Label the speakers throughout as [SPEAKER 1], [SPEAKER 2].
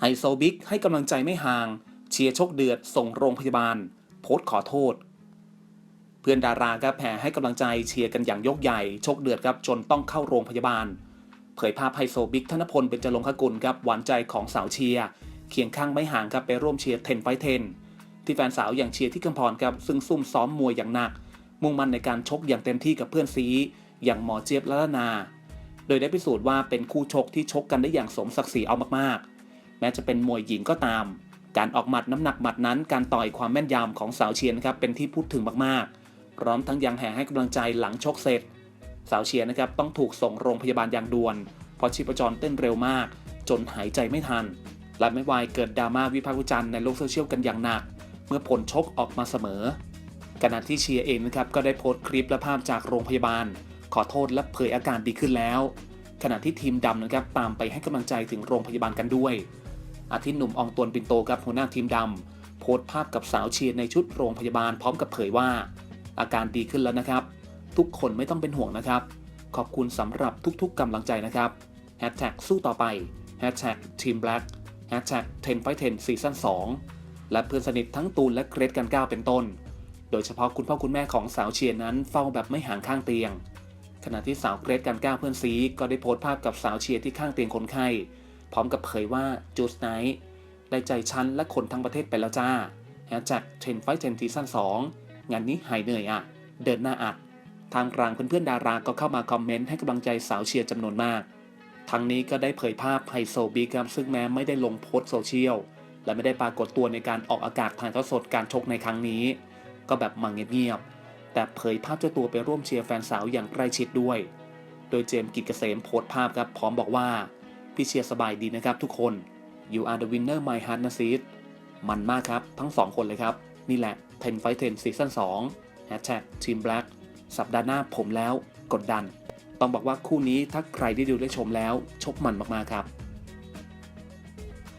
[SPEAKER 1] ไฮโซบิ๊กให้กำลังใจไม่ห่าง เชียร์ชกเดือดส่งโรงพยาบาล โพสต์ขอโทษ เพื่อนดาราครับแห่ให้กำลังใจเชียร์กันอย่างยกใหญ่ ชกเดือดครับจนต้องเข้าโรงพยาบาล เผยภาพไฮโซบิ๊กธนพลเป็นจรงคกุลครับหวานใจของสาวเชียร์เคียงข้างไม่ห่างครับไปร่วมเชียร์เทนไฟเทนที่แฟนสาวอย่างเชียร์ที่กำพรครับซึ่งซุ่มซ้อมมวยอย่างหนัก มุ่งมั่นในการชกอย่างเต็มที่กับเพื่อนซีอย่างหมอเจี๊ยบละละนา โดยได้พิสูจน์ว่าเป็นคู่ชกที่ชกกันได้อย่างสมศักดิ์ศรีเอามากๆ แม้จะเป็นมวยหญิงก็ตาม การออกหมัดน้ำหนักหมัดนั้น การต่อยความแม่นยำของสาวเชียร์นะครับเป็นที่พูดถึงมากๆ พร้อมทั้งยังแห่ให้กำลังใจหลังชกเสร็จ สาวเชียร์นะครับต้องถูกส่งโรงพยาบาลอย่างด่วน เพราะชีพจรเต้นเร็วมาก จนหายใจไม่ทัน และไม่วายเกิดดราม่าวิพากษ์วิจารณ์ในโลกโซเชียลกันอย่างหนัก เมื่อผลชกออกมาเสมอขณะที่เชียร์เองนะครับก็ได้โพสต์คลิปและภาพจากโรงพยาบาล ขอโทษและเผยอาการดีขึ้นแล้ว ขณะที่ทีมดำนะครับตามไปให้กำลังใจถึงโรงพยาบาลกันด้วย อาทิตย์หนุ่มอองตวนปินโตครับหัวหน้าทีมดำโพสต์ภาพกับสาวเชียร์ในชุดโรงพยาบาลพร้อมกับเผยว่า อาการดีขึ้นแล้วนะครับ ทุกคนไม่ต้องเป็นห่วงนะครับ ขอบคุณสำหรับทุกๆกำลังใจนะครับ Hashtag สู้ต่อไป Hashtag Team Black Hashtag 10 Fight 10 Season 2และเพื่อนสนิททั้งตูนและเกรทกันก้าวเป็นต้น โดยเฉพาะคุณพ่อคุณแม่ของสาวเชียร์นั้นเฝ้าแบบไม่ห่างข้างเตียง ขณะที่สาวเกรทกันก้าวเพื่อนซีก็ได้โพสต์ภาพกับสาวเชียร์ที่ข้างเตียงคนไข้ ร้อมกับเผยว่าจูสไนท์ได้ใจฉันและคนทั้งประเทศไปแล้วจ้า Hashtag 10 Fight 10 Season 2งานนี้หายเหนื่อยอะ เดินหน้าอัดทางกลางเพื่อนๆดาราก็เข้ามาคอมเมนต์ให้กำลังใจสาวเชียร์จำนวนมาก ทั้งนี้ก็ได้เผยภาพไฮโซบิ๊กครับซึ่งแม้ไม่ได้ลงโพสต์โซเชียลและไม่ได้ปรากฏตัวในการออกอากาศถ่ายทอดสดการชกในครั้งนี้ ก็แบบมังเงียบๆแต่เผยภาพเจ้าตัวไปร่วมเชียร์แฟนสาวอย่างใกล้ชิดด้วย โดยเจมส์กิจเกษมโพสต์ภาพครับพร้อมบอกว่า พี่เชียร์สบายดีนะครับทุกคน you are the winner my heart นะซีดมันมากครับทั้งสองคนเลยครับ นี่แหละ 10 Fight 10 Season 2 Hashtag Team Black สัปดาห์หน้าผมแล้วกดดัน ต้องบอกว่าคู่นี้ถ้าใครได้ดูได้ชมแล้ว ชกมันมากๆครับ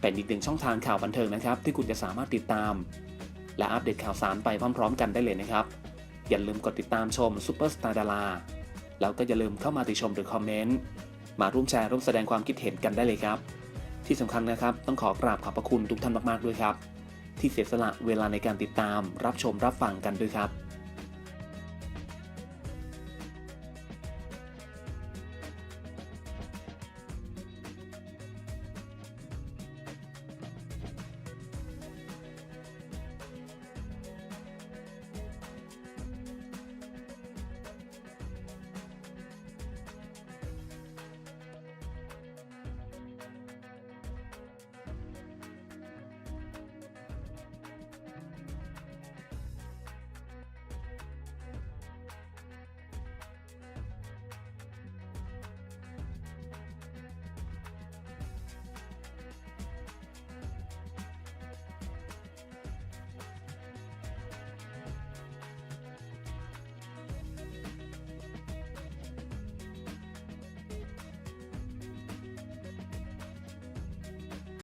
[SPEAKER 1] เป็นอีกหนึ่งช่องทางข่าวบันเทิงนะครับ ที่คุณจะสามารถติดตาม และอัปเดตข่าวสารไปพร้อม ๆ กันได้เลยนะครับ อย่าลืมกดติดตามชมซูเปอร์สตาร์ดาราแล้วก็อย่าลืมเข้ามาติชมหรือคอมเมนต์ มาร่วมแชร์ร่วมแสดงความคิดเห็นกันได้เลยครับ ที่สำคัญนะครับ ต้องขอกราบขอบพระคุณทุกท่านมากๆด้วยครับ ที่เสียสละเวลาในการติดตาม รับชมรับฟังกันด้วยครับ